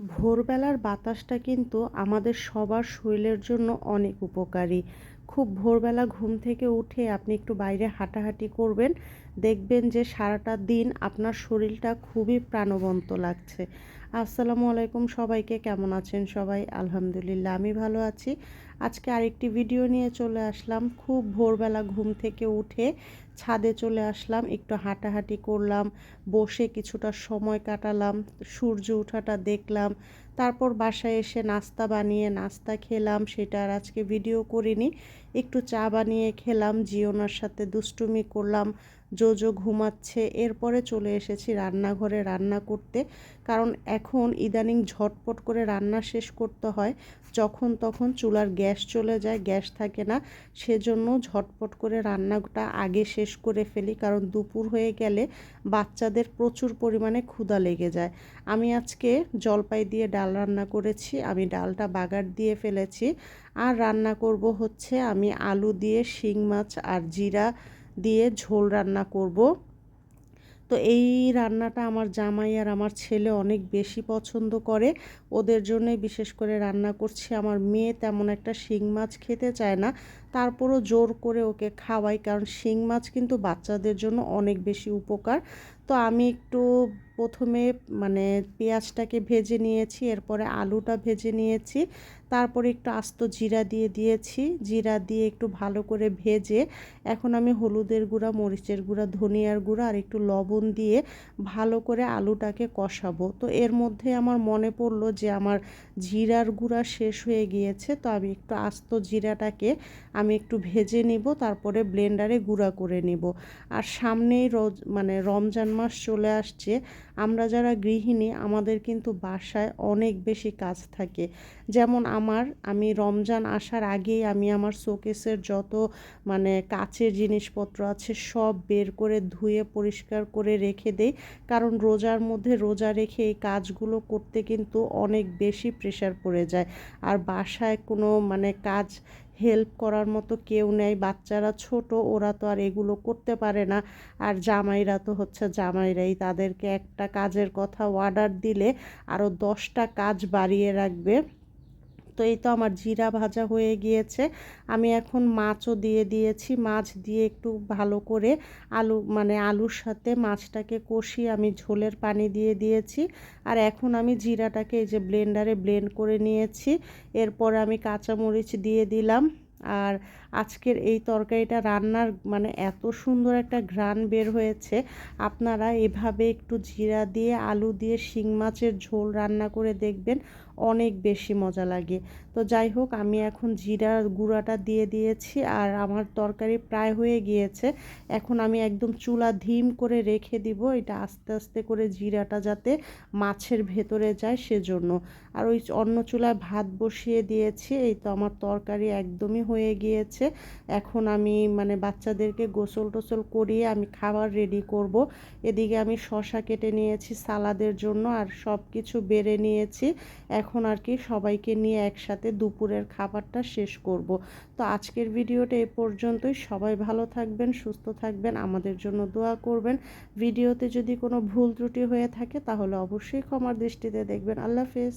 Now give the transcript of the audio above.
ভোরবেলার বাতাসটা কিন্তু আমাদের সবার শরীরের জন্য অনেক উপকারী। খুব ভোরবেলা ঘুম থেকে উঠে আপনি একটু বাইরে হাঁটাহাঁটি করবেন, দেখবেন যে সারাটা দিন আপনার শরীরটা খুবই প্রাণবন্ত লাগছে। আসসালামু আলাইকুম সবাইকে, কেমন আছেন সবাই? আলহামদুলিল্লাহ, আমি ভালো আছি। আজকে আরেকটি ভিডিও নিয়ে চলে আসলাম। খুব ভোরবেলা ঘুম থেকে উঠে ছাদে চলে আসলাম, একটু হাঁটাহাঁটি করলাম, বসে কিছুটা সময় কাটালাম, সূর্য ওঠাটা দেখলাম, তারপর বাসায় এসে নাস্তা বানিয়ে নাস্তা খেলাম, সেটা আর আজকে ভিডিও করিনি। একটু চা বানিয়ে খেলাম, জিওনার সাথে দুষ্টুমি করলাম জোজো ঘুমাচ্ছে। এরপরে চলে এসেছি রান্নাঘরে রান্না করতে। কারণ এখন ইদানিং ঝটপট করে রান্না শেষ করতে হয়। যখন তখন চুলার গ্যাস চলে যায়, গ্যাস থাকে না। সেজন্য ঝটপট করে রান্নাটা আগে শেষ করে ফেলি। কারণ দুপুর হয়ে গেলে বাচ্চাদের প্রচুর পরিমাণে ক্ষুধা লেগে যায়। আমি আজকে জলপাই দিয়ে ডাল রান্না করেছি। আমি ডালটা বাগার দিয়ে ফেলেছি। আর রান্না করব হচ্ছে আমি আলু দিয়ে, শিং মাছ আর জিরা দিয়ে ঝোল রান্না করব। তো এই রান্নাটা আমার জামাই আর আমার ছেলে অনেক বেশি পছন্দ করে। ওদের জন্যে বিশেষ করে রান্না করছি। আমার মেয়ে তেমন একটা শিং মাছ খেতে চায় না। তারপরও জোর করে ওকে খাওয়াই, কারণ শিং মাছ কিন্তু বাচ্চাদের জন্য অনেক বেশি উপকার। তো আমি একটু প্রথমে মানে পেঁয়াজটাকে ভেজে নিয়েছি, এরপরে আলুটা ভেজে নিয়েছি, তারপরে একটু আস্ত জিরা দিয়ে দিয়েছি। জিরা দিয়ে একটু ভালো করে ভেজে এখন আমি হলুদের গুঁড়া, মরিচের গুঁড়া, ধনিয়ার গুঁড়া আর একটু লবণ দিয়ে ভালো করে আলুটাকে কষাবো। তো এর মধ্যে আমার মনে পড়ল যে আমার জিরার গুঁড়া শেষ হয়ে গিয়েছে, তো আমি একটু আস্ত জিরাটাকে আমি একটু ভেজে নিব, তারপরে ব্লেন্ডারে গুঁড়া করে নিব। আর সামনেই রোজ মানে রমজান মাস চলে আসছে, আমরা যারা গৃহিণী, আমাদের কিন্তু বাসায় অনেক বেশি কাজ থাকে। যেমন আমার, আমি রমজান আসার আগেই আমি আমার শোকেসের যত মানে কাচের জিনিসপত্র আছে সব বের করে ধুয়ে পরিষ্কার করে রেখে দেই। কারণ রোজার মধ্যে রোজা রেখে এই কাজগুলো করতে কিন্তু অনেক বেশি প্রেশার পড়ে যায়। আর বাসায় কোনো মানে কাজ হেল্প করার মতো কেউ নেই। বাচ্চারা ছোট, ওরা তো আর এগুলো করতে পারে না। আর জামাইরা তো হচ্ছে জামাইরাই। তাদেরকে একটা কাজের কথা অর্ডার দিলে আরও দশটা কাজ বাড়িয়ে রাখবে। তো এই তো আমার জিরা ভাজা হয়ে গিয়েছে। আমি এখন মাছও দিয়ে দিয়েছি। মাছ দিয়ে একটু ভালো করে আলু মানে আলুর সাথে মাছটাকে কষিয়ে আমি ঝোলের পানি দিয়ে দিয়েছি। আর এখন আমি জিরাটাকে এই যে ব্লেন্ডারে ব্লেন্ড করে নিয়েছি। এরপর আমি কাঁচামরিচ দিয়ে দিলাম। আর আজকের এই তরকারিটা রান্নার মানে এত সুন্দর একটা ঘ্রাণ বের হয়েছে। আপনারা এভাবে একটু জিরা দিয়ে, আলু দিয়ে, শিং মাছের ঝোল রান্না করে দেখবেন, অনেক বেশি মজা লাগে। তো যাই হোক, আমি এখন জিরার গুঁড়াটা দিয়ে দিয়েছি আর আমার তরকারি প্রায় হয়ে গিয়েছে। এখন আমি একদম চুলা ধিম করে রেখে দিব, এটা আস্তে আস্তে করে জিরাটা যাতে মাছের ভেতরে যায় সেজন্য। আর ওই অন্য চুলায় ভাত বসিয়ে দিয়েছি, এই তো আমার তরকারি একদমই হয়ে গিয়েছে। এখন আমি মানে বাচ্চাদেরকে গোসল টোসল করিয়ে আমি খাবার রেডি করব। এদিকে আমি শশা কেটে নিয়েছি সালাদের জন্য আর সব কিছু বেড়ে নিয়েছি। এখন আর কি সবাইকে নিয়ে একসাথে দুপুরের খাবারটা শেষ করব। তো আজকের ভিডিওটা এ পর্যন্তই। সবাই ভালো থাকবেন, সুস্থ থাকবেন, আমাদের জন্য দোয়া করবেন। ভিডিওতে যদি কোনো ভুল ত্রুটি হয়ে থাকে তাহলে অবশ্যই ক্ষমার দৃষ্টিতে দেখবেন। আল্লাহ হাফেজ।